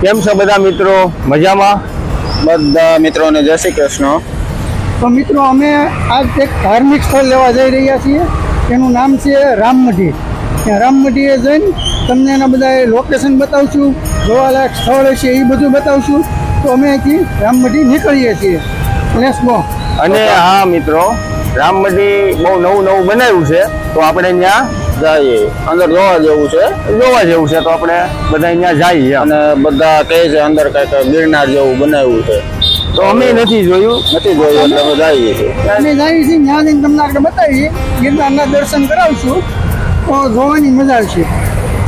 કેમ છો બધા મિત્રો? મજામાં? બધા મિત્રોને જય શ્રી કૃષ્ણ. તો મિત્રો અમે આજ એક ધાર્મિક સ્થળ લેવા જઈ રહ્યા છીએ. તેનું નામ છે રામમઢી ત્યાં રામમઢીએ જઈને તમને એના બધા લોકેશન બતાવશું જોવાલાયક સ્થળ હશે એ બધું બતાવશું. તો અમે અહીંથી રામમઢી નીકળીએ છીએ. લેસ ગો અને હા મિત્રો રામ મંદિર બહુ નવું નવું બનાવ્યું છે. તો આપણે ત્યાં જઈએ અંદર જોવા જેવું છે. જોવા જેવું છે તો આપણે બધા અહીંયા જઈએ અને બધા કહે છે અંદર કંઈક ગિરનાર જેવું બનાવ્યું છે. તો અમે નથી જોયું. નથી જોયું એટલે અમે જઈએ છીએ. અમે જઈએ છીએ ત્યાં જઈને તમને આગળ બતાવીએ. ગિરનારના દર્શન કરાવશું. તો જોવાની મજા આવશે.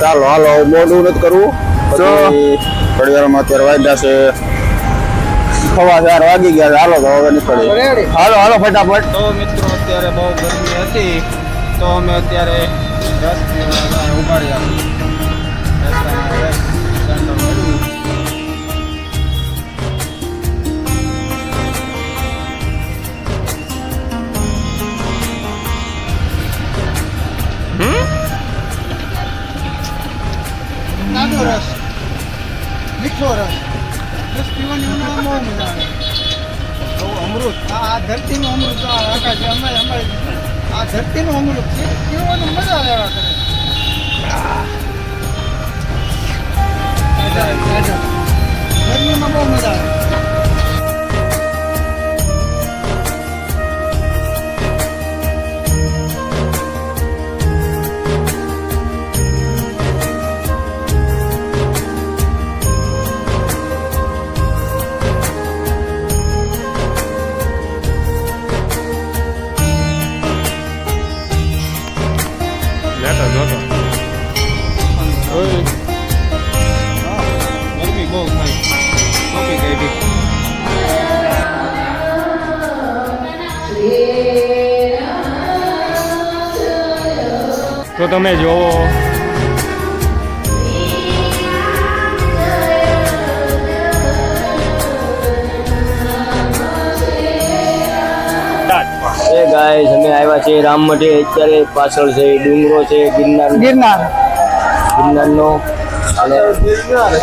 ચાલો હાલો મોડું નથી કરવું તો- ઘડિયાળમાં અત્યારે વાગ્યા છે. સવા ચાર વાગી ગયા છે. હાલો તો હવે નીકળીએ. હાલો હાલો ફટાફટ. તો મિત્રો અત્યારે બહુ ગરમી હતી. તો અમે અત્યારે નાનો રસ મીઠો રસ રસ પીવાની ઉનાળામાં બહુ અમૃત આ ધરતીનું અમૃત આકાશ અમારે અમારે આ ધરતીનું અમૃત છે. પીવાનું મજા આવ્યા કરે ગરમીમાં બહુ મજા આવે. તો તમે જોવો. એ ગાય અમે આવ્યા છે રામમઢી. અત્યારે પાછળ છે ડુંગરો છે ગિરનાર. ગિરનાર. ગિરનારનો. અને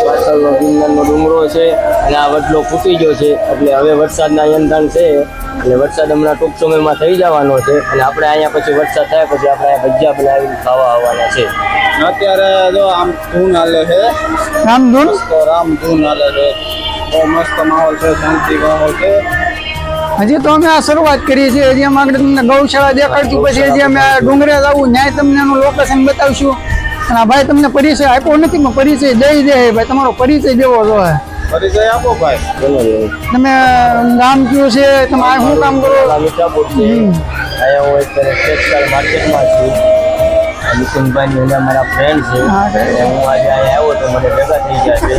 પાછળનો ગિરનારનો ડુંગરો છે અને આ વડલો ફૂટી ગયો છે. એટલે હવે વરસાદના યંત્રણ છે. એટલે વરસાદ હમણાં ટૂંક સમયમાં થઈ જવાનો છે. અને આપણે અહીંયા પછી વરસાદ થાય પછી આપણે અહીંયા ભજીયા બનાવીને ખાવા આવવાના છે. અત્યારે જો આમ ધૂન હાલે છે. રામ ધૂન? રામ ધૂન હાલે છે. બહુ મસ્ત માહોલ છે શાંતિ માહોલ છે. હજી તો અમે આ શરૂઆત કરીએ છીએ. હજી અમે આગળ તમને ગૌશાળા દેખાડશું. પછી હજી અમે આ ડુંગરે જવું ન્યાય તમને એનું લોકેશન બતાવશું. અને ભાઈ તમને પરિચય આપ્યો નથી પણ પરિચય દઈ દે ભાઈ તમારો પરિચય દેવો જોઈએ. પરિચય આપો ભાઈ. તમે નામ કયું છે? તમે આ શું કામ કરો? મીઠાપુર છે. અહીંયા હું એક ટેક્સટાઇલ માર્કેટમાં છું. આ નિતિનભાઈ અને મારા ફ્રેન્ડ છે. હા, આજે અહીંયા આવ્યો તો મને ભેગા થઈ ગયા છે.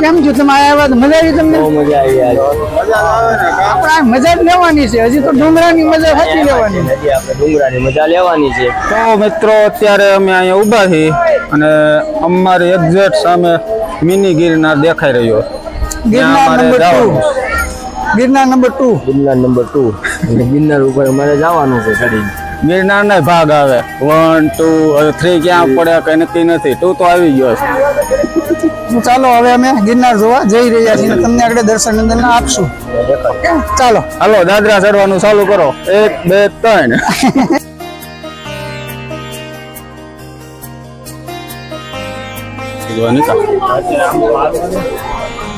કેમ છો તમે આવ્યા તો મજા આવી તમને? મજા આવી આજે મજા આવે ને કામ આપણે મજા જ લેવાની છે. હજી તો ડુંગરાની મજા સાચી લેવાની. હજી આપણે ડુંગરાની મજા લેવાની છે. તો મિત્રો અત્યારે અમે અહીંયા ઊભા છીએ અને અમારી એક્ઝેક્ટ સામે મિની ગિરનાર દેખાઈ રહ્યો Girnar number two. Girnar number two. Girnar number two. એટલે ગિરનાર ઉપર અમારે જવાનું છે ચડીને ગિરનાર ના ભાગ આવે. વન ટુ થ્રી ક્યાં પડે કઈ નક્કી નથી. ટુ તો આવી ગયો છે. ચાલો હવે અમે ગિરનાર જોવા જઈ રહ્યા છીએ. તમને આગળ દર્શન અંદર આપશું. ચાલો. હાલો દાદરા ચડવાનું ચાલુ કરો. એક બે ત્રણ.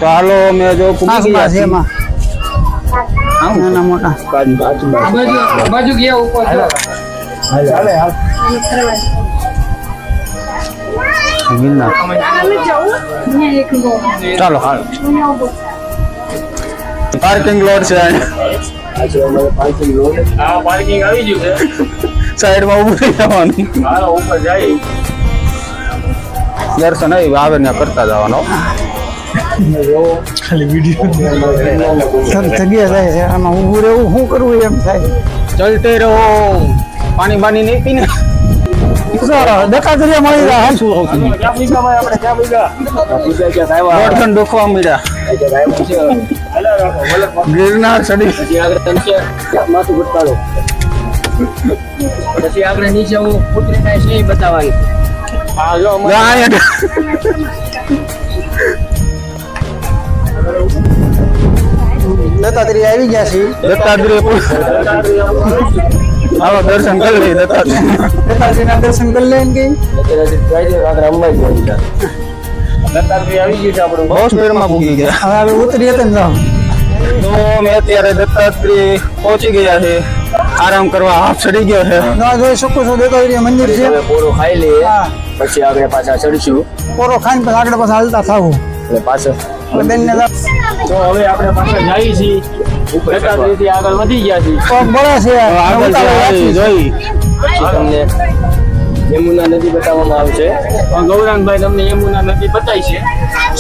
તો હાલો મેં જો. નાના મોટા. બાજુ ગયા ઉપર. ચાલો હાલો. પાર્કિંગ લોટ છે આજે પાર્કિંગ લોડ છે પાર્કિંગ આવી ગયું છે સાઈડમાં ઊભું થઈ જવાનું. હાલો ઉપર જાય દર્શન આવી આવે ને કરતા જવાનો. જગ્યા થાય છે આમાં ઊભું રહેવું શું કરવું એમ થાય. ચલતે રહો. પાણી બાણી નહીં પીને ડકા કર્યા મળી રહ્યા શું દત્તાત્રી આવી ગયા છે. દત્તાત્રી આવો દર્શન કરી લઈએ દત્તાત્રેય દત્તાત્રેયના દર્શન કરી લઈને કઈ અત્યારે જાય છે રાત્રે અંબાઈ જાય છે દત્તાત્રેય આવી ગયું છે આપણું બહુ સ્પીડમાં પૂગી ગયા હવે હવે ઉતરી હતા ને જાઓ તો અમે અત્યારે દત્તાત્રેય પહોંચી ગયા છે આરામ કરવા હાફ ચડી ગયો છે ના જોઈ શકો છો દત્તાત્રેય મંદિર છે હવે પોરો ખાઈ લઈએ હા પછી આગળ પાછા ચડીશું પોરો ખાઈને પછી આગળ પાછા હાલતા થવું અને પાછળ એટલે બેનને તો હવે આપણે પાછા જઈએ છીએ. દત્તાત્રેયથી આગળ વધી ગયા છીએ. પગ બળે છે આગળ જોઈ. પછી તમને યમુના નદી બતાવવામાં આવશે. પણ ગૌરાંગભાઈ તમને યમુના નદી બતાવી છે.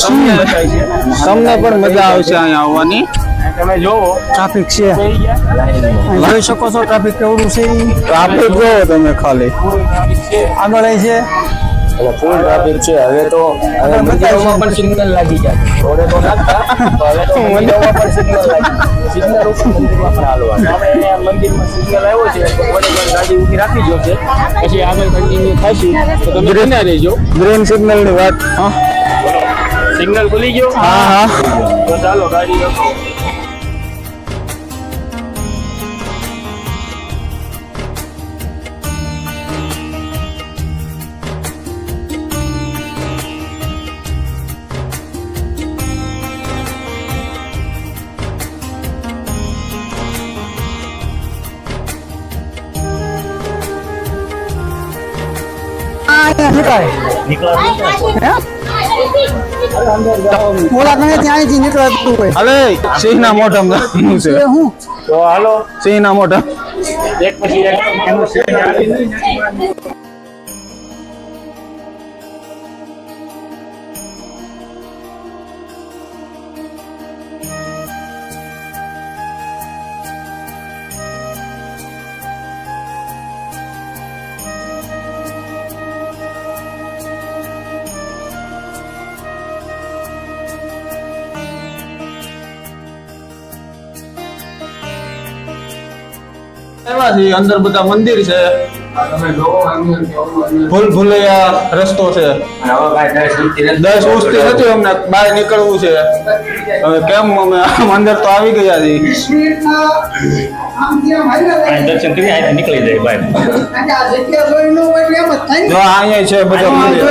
તમને બતાવી છે. તમને પણ મજા આવશે અહીંયા આવવાની. તમે જોવો. ટ્રાફિક છે. જોઈ શકો છો ટ્રાફિક કેવડું છે ટ્રાફિક જોવો તમે ખાલી. આગળ છે. અને ફૂલ ટ્રાફિક છે. હવે તો હવે મંદિરોમાં પણ સિગ્નલ લાગી જાય. થોડે તો નાખતા હવે તો મંદિરોમાં પણ સિગ્નલ લાગી સિગ્નલ ઉપર મંદિરમાં પણ હાલવા આપણે મંદિરમાં સિગ્નલ આવ્યો છે. તો થોડી પણ ગાડી ઊભી રાખી જોશે પછી આગળ કન્ટિન્યુ થશે તો તમે બન્યા રહેજો. ગ્રીન સિગ્નલની વાત. હા. સિગ્નલ ખુલી ગયો? હા હા. તો ચાલો ગાડી રાખો. નીકળાય. ઓલા ગણે ત્યાં અહીંથી નીકળાતું હોય. અલે સિંહ ના મોઢા છે. હું? તો હાલો સિંહ મોઢા. એક પછી એક. એનું સિગ્નલ છે અંદર બધા મંદિર છે. ભૂલ ભૂલૈયા રસ્તો છે. દસ ઉસ્તી નથી અમને બહાર નીકળવું છે. હવે કેમ અમે અંદર તો આવી ગયા છીએ? નીકળી જાય ભાઈ જો અહીંયા છે બધા મંદિર.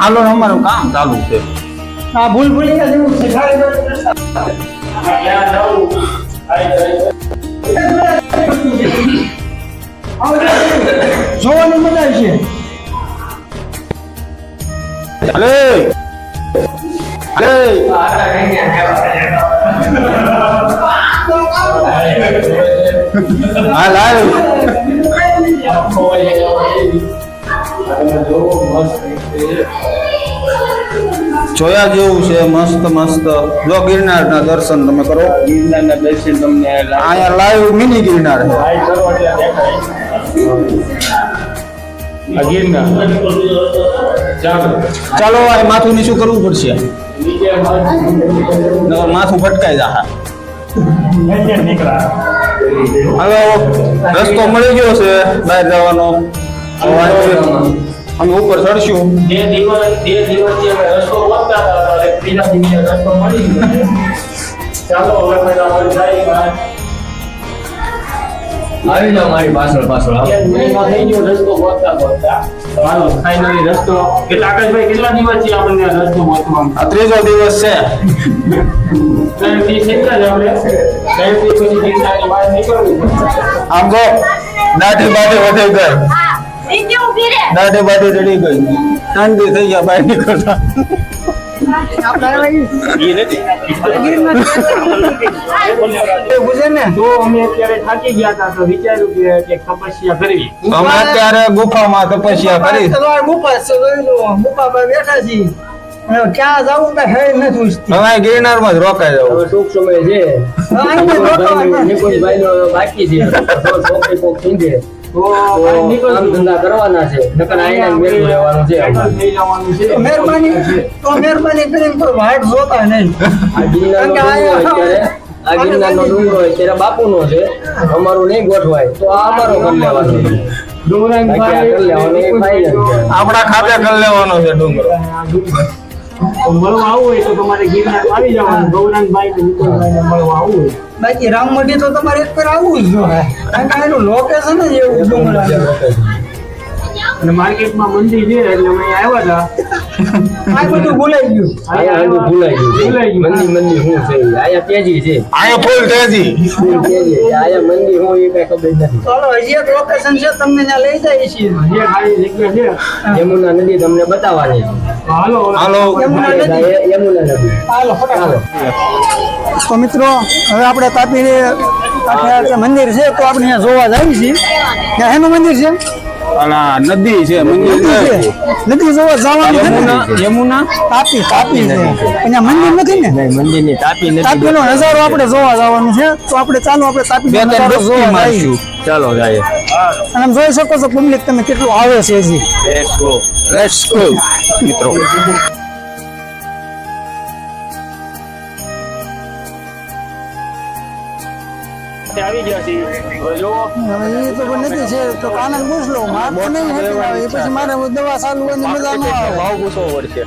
હાલો, અમારું કામ ચાલુ ભૂલ ભૂલૈયા જેવું છે. જોવાની મજા આવશે અલે અલે હાલ હાલ જોયા જેવું છે મસ્ત મસ્ત. જો ગિરનાર ના દર્શન તમે કરો. ગિરનારના દર્શન તમને અહીંયા લાઈવ મિની ગિરનાર ચાલો. આ માથું ની શું કરવું પડશે. માથું ભટકાઈ જા હવે રસ્તો મળી ગયો છે બહાર જવાનો. અમે ઉપર ચડશું. બે દિવસ બે દિવસથી અમે રસ્તો ગોતતા હતા એટલે ત્રીજા દિવસે રસ્તો મળી ગયો. ચાલો હવે જઈએ બહાર. આવી જાઓ મારી પાછળ પાછળ થઈ ગયો રસ્તો ગોતતા ગોતતા તો ફાઇનલી રસ્તો કેટલા આકાશભાઈ કેટલા દિવસથી આપણને આ રસ્તો ગોતવામાં આ ત્રીજો દિવસ છે. ત્રણ દી થઈ ગયા આપણે. ત્રણ દી પછી દીકરાની બહાર નીકળવું આમ તો દાઢી બાઢી વધે ગઈ. દાઢી બાઢી રડી ગઈ. ઠંડી થઈ ગયા બહાર નીકળતા. ગુજર ને તો અમે અત્યારે થાકી ગયા હતા તો વિચાર્યું કે કે તપસ્યા કરવી અમે અત્યારે ગુફામાં તપસ્યા કરી તમારે મુપા છે જોઈ લો મુપા પર બેઠા છીએ. ક્યાં જવું કઈ હે નથી હવે અહીં ગિરનારમાં જ રોકાઈ જવું ટૂંક સમય છે. બાકી છે. ધંધા કરવાના છે. નકર આઈને જ મેળવી છે મહેરબાની તો મહેરબાની કરીને કોઈ વાટ જોતા નહીં. આ ગિરનારનો ડુંગરો અત્યારે આ ગિરનારનો ડુંગરો અત્યારે બાપુનો છે. અમારું નહીં ગોઠવાય. તો આ અમારો કરી લેવાનો છે. આપણા ખાતે કરી લેવાનો છે ડુંગરો. મળવા આવવું હોય તો તમારે ગિરનાર આવી જવાનું. ગૌરાંગભાઈ ને નિકોલભાઈને મળવા આવવું હોય. બાકી રામમઢી તો તમારે એક પર આવવું જ જોઈએ કારણ કે એનું લોકેશન જ એવું ડુંગરાનું અને માર્કેટમાં મંદી છે એટલે અમે આવ્યા હતા. આ બધું ભૂલાઈ ગયું. આયા હજુ ભૂલાઈ ગયું ભૂલાઈ ગયું. મંદી મંદી શું છે? આયા તેજી છે. અહીંયા ફૂલ તેજી તેજી આયા મંદી શું એ કઈ ખબર નથી. ચાલો હજી એક લોકેશન છે તમને ત્યાં લઈ જાય છીએ. જે ખાલી જગ્યા છે. યમુના નદી તમને બતાવવાની હાલો. હાલો. યમુના નદી? યમુના નદી. હાલો ફટાફટ. તો મિત્રો હવે આપણે તાપી મંદિર છે તો આપણે જોવા જઈએ છીએ. ત્યાં એનું મંદિર છે? અલા નદી છે મંદિર નદી નથી. જોવા જવાનું છે ને? યમુના યમુના? તાપી તાપી છે. અહીંયા મંદિર નથી ને? નહીં મંદિરની તાપી નદી તાપીનો નજારો આપણે જોવા જવાનું છે. તો આપણે ચાલો આપણે તાપી બે ત્રણ ડૂબકી મારશું. ચાલો જાય અને આમ જોઈ શકો છો પબ્લિક તમે કેટલું આવે છે હજી. લેટ્સ ગો મિત્રો. આવી ગયા છીએ પૂછ નહીં પછી મારે દવા ચાલુ હોય ભાવ પૂછવો પડશે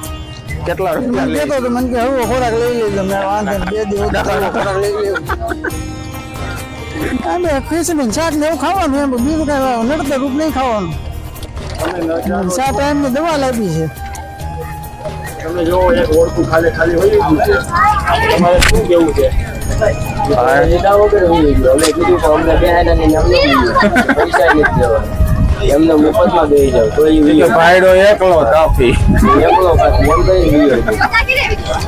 કેટલા રૂપિયા લે કે હવે ખોરાક લઈ લેજો મેં બે દિવસ લઈ લેજો અમે ખીચડી શાક ને એવું ખાવાનું બીજું કઈ નહીં ખાવાનું સાત ટાઈમ દવા લાવી છે તમે જો એક ઓળખું ખાલી ખાલી હોય તમારે શું કેવું છે? પૈસા એમને જાવ તો ભાઈડો એકલો તાપી એકલો એમ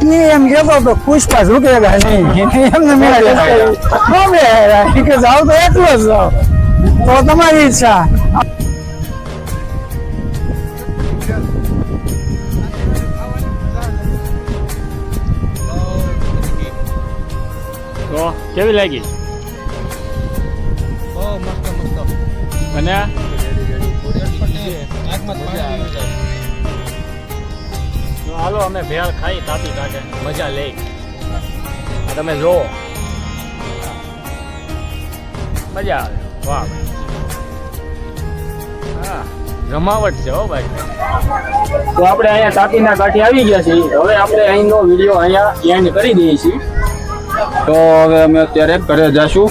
કઈ એમ કહેતો તો પુષ્પા ઝૂકેગા નહીં એમને મેળા કે જાવ તો એકલો જ જાવ તો તમારી ઈચ્છા. તો કેવી લાગી? બહુ મસ્ત મસ્ત. અને? હાલો અમે ભેળ ખાઈ તાપી કાઢે. મજા લઈ. તમે જો મજા આવે. વાહ ભાઈ. હા જમાવટ છે હો ભાઈ. તો આપણે અહીંયા તાપીના કાંઠે આવી ગયા છીએ. હવે આપણે અહીંનો વીડિયો અહીંયા એન્ડ કરી દઈએ છીએ. તો હવે અમે અત્યારે ઘરે જશું.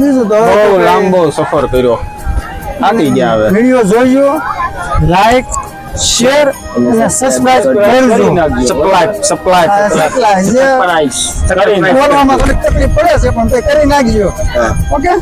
બીજું તો બહુ લાંબો સફર કર્યો. થાકી ગયા હવે. વીડિયો જોજો લાઈક શેર અને સબસ્ક્રાઇબ કરજો. સપ્લાય સપ્લાય સપ્લાય કરીને બોલવામાં તકલીફ પડે છે પણ તે કરી નાખજો. ઓકે?